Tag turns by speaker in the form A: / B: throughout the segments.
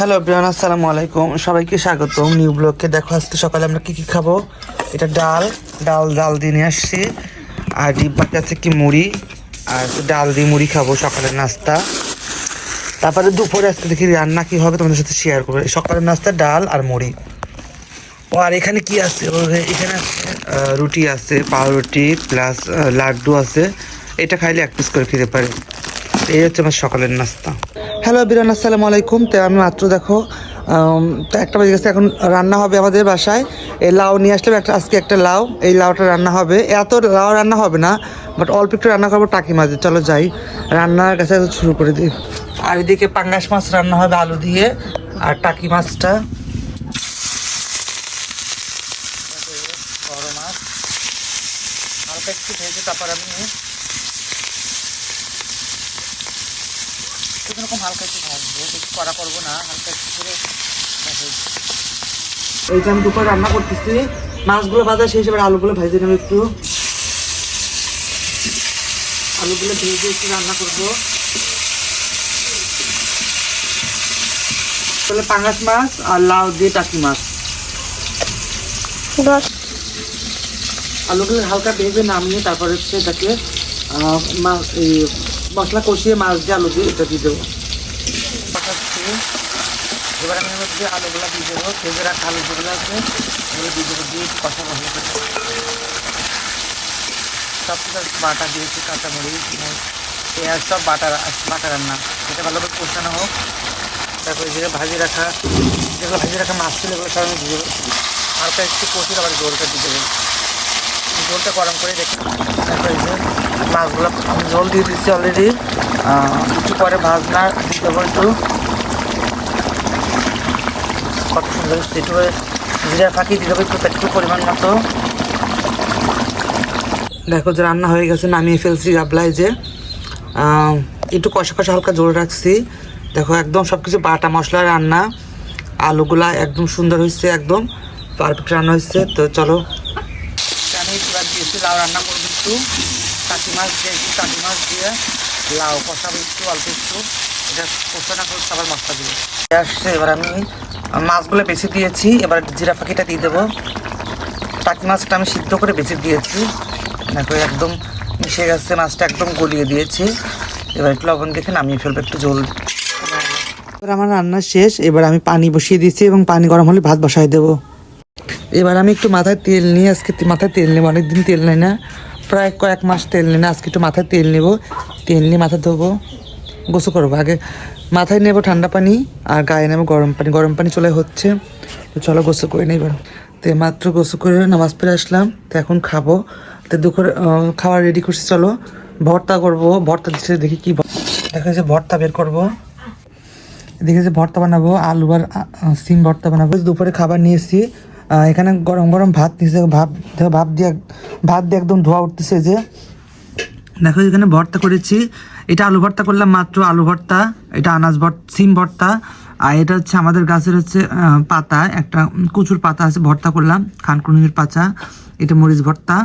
A: Hello Brian আসসালামু আলাইকুম। সবাইকে স্বাগতম নিউ ব্লগকে দেখো, আজকে সকালে আমরা কী কী খাব? এটা ডাল ডাল ডাল দিয়ে নিয়ে আসছি। আর ডিব্বাতে আছে কি মুড়ি, আর ডাল দিয়ে মুড়ি খাব সকালের নাস্তা। তারপরে দুপুরে আজকে দেখি রান্না কী হবে তোমাদের সাথে শেয়ার করব। সকালের নাস্তা, ডাল আর মুড়ি। ও, আর এখানে কি আছে? এখানে রুটি আছে, পাউরুটি, প্লাস লাড্ডু আছে। এটা খাইলে এক পিস করে খেতে পারে। এই হচ্ছে আমার সকালের নাস্তা। হ্যালো বিরান, আসসালামু আলাইকুম। তো আমি মাত্র দেখো একটা বাজে গেছে, এখন রান্না হবে আমাদের বাসায়। এই লাউ নিয়ে আসলাম, একটা আজকে একটা লাউ। এই লাউটা রান্না হবে। এত লাউ রান্না হবে না বাট অল্প একটু রান্না করব টাকি মাছ চলো যাই, রান্নার কাছে শুরু করে দিই। আর এদিকে পাঙ্গাস মাছ রান্না হবে আলু দিয়ে, আর টাকি মাছটা। মাছ। একটু ভেজে তারপর আমি এরকম হালকা একটু ভাজবো বেশি কড়া করব না হালকা একটু করে এই যে আমি দুপুরে রান্না করতেছি মাছগুলো ভাজা শেষ এবার আলুগুলো ভেজে নেব একটু। আলুগুলো ভেজে একটু রান্না করব। তাহলে পাঙ্গাস মাছ আর লাউ দিয়ে টাকি মাছ। আলুগুলো হালকা ভেজে নামিয়ে তারপরে হচ্ছে এটাকে আহ, মা- এই মশলা কষিয়ে মাছ দিয়ে আলু দিয়ে এটা দিয়ে দেবো। এবার আমি এর আলুগুলো দিয়ে দেবো। ভেজে রাখা আলু যেগুলো আছে ওগুলো দিয়ে দেবো দিয়ে কষা মশলা সব কিছু বাটা দিয়েছি, কাঁচামরিচ পেঁয়াজ, সব বাটা বাটা রান্না। এটা ভালো করে কষানো হোক। তারপরে যেগুলো ভাজি রাখা, যেগুলো ভাজি রাখা মাছ ছিল, এগুলো সব আমি দিয়ে দেবো। হালকা একটু কষি আবার জোরটা দিয়ে দেবো। ঝোলটা গরম করে তারপরে মাছগুলো ঝোল দিয়ে দিচ্ছি অলরেডি একটু পরে ভাজনা দিতে দেবো একটু। কত সুন্দর একটু জিরা ফাঁকি দিয়ে দেবো একটু একটু পরিমাণ মতো। দেখো যে রান্না হয়ে গেছে, নামিয়ে ফেলছি গাবলায় যে। একটু কষা কষা হালকা জোর রাখছি। দেখো একদম সব কিছু বাটা মশলা রান্না। আলুগুলা একদম সুন্দর হয়েছে, একদম পারফেক্ট রান্না হয়েছে। তো চলো আমি এবার দিয়েছি লাউ রান্না করব একটু। কাটি মাছ দিয়েছি কাটি মাছ দিয়ে। লাউ, কষাবো একটু, অল্প একটু। এটা কষানো করে আবার মশলা দিব। আসছে, এবার আমি মাছগুলো বেছে দিয়েছি। এবার জিরা পাখিটা দিয়ে দেবো। টাকি মাছটা আমি সিদ্ধ করে বেছে দিয়েছি। দেখো, একদম মিশে গেছে, মাছটা একদম গলিয়ে দিয়েছি। এবার একটু লবণ দেখে নামিয়ে ফেলব, একটু জল। এবার আমার রান্না শেষ। এবার আমি পানি বসিয়ে দিয়েছি এবং পানি গরম হলে ভাত বসাই দেবো। এবার আমি একটু মাথায় তেল নিই আজকে মাথায় তেল নেব অনেকদিন তেল নেই না। প্রায় কয়েক মাস তেল নেই না আজকে একটু মাথায় তেল নেব। তেল নিয়ে মাথা ধোবো গোসল করব। আগে মাথায় নেব ঠান্ডা পানি আর গায়ে নেব গরম পানি। গরম পানি চলে হচ্ছে তো চলো গোসল করে নেই এবার। তো মাত্র গোসল করে নামাজ পড়ে আসলাম তো এখন খাব। তো দুপুরে খাবার রেডি করছি চলো। ভর্তা করব ভর্তা দিচ্ছে দেখি কি দেখা যাচ্ছে ভর্তা বের করব। যে ভর্তা বানাবো আলু আর সিম ভর্তা বানাবো। দুপুরে খাবার নিয়েছি আহ, এখানে গরম গরম ভাত নিয়েছে ভাত ভাত দিয়ে ভাত দিয়ে একদম ধোয়া উঠতেছে যে। দেখো এখানে ভর্তা করেছি। এটা আলু ভর্তা করলাম মাত্র আলু ভর্তা এটা আনাজ ভর্তা সিম ভর্তা আর এটা হচ্ছে আমাদের গাছের হচ্ছে পাতা একটা কুচুর পাতা আছে ভর্তা করলাম খানকুনির পাতা এটা মরিচ ভর্তা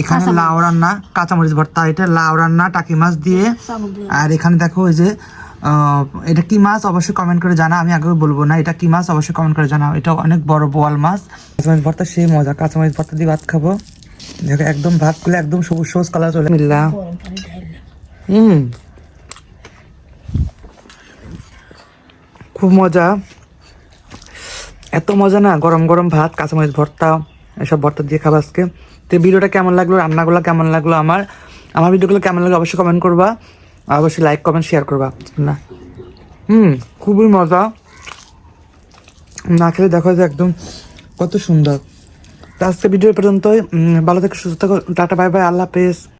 A: এখানে লাউ রান্না কাঁচামরিচ ভর্তা এটা লাউ রান্না টাকি মাছ দিয়ে আর এখানে দেখো ওই যে এটা কি মাছ? অবশ্যই কমেন্ট করে জানা আমি আগে বলব না এটা কি মাছ? অবশ্যই কমেন্ট করে জানাও। এটা অনেক বড় বোয়াল মাছ। কাঁচামরিচ ভর্তা সেই মজা। কাঁচামরিচ ভর্তা দিয়ে ভাত খাব। দেখো একদম ভাত করলে একদম সবুজ সবুজ কালার চলে মিল্লা। হুম। খুব মজা। এত মজা না? গরম গরম ভাত কাঁচামরিচ ভর্তা এসব ভর্তা দিয়ে খাব আজকে। তো ভিডিওটা কেমন লাগল? রান্নাগুলো কেমন লাগল আমার? আমার ভিডিওগুলো কেমন লাগল অবশ্যই কমেন্ট করবা। অবশ্যই লাইক কমেন্ট শেয়ার করবা। না। হুম খুবই মজা। না খেলে দেখো যে একদম কত সুন্দর। আজকে ভিডিও পর্যন্তই। ভালো থেকে সুস্থ থাকো। টাটা বাই বাই আল্লাহ হাফেজ।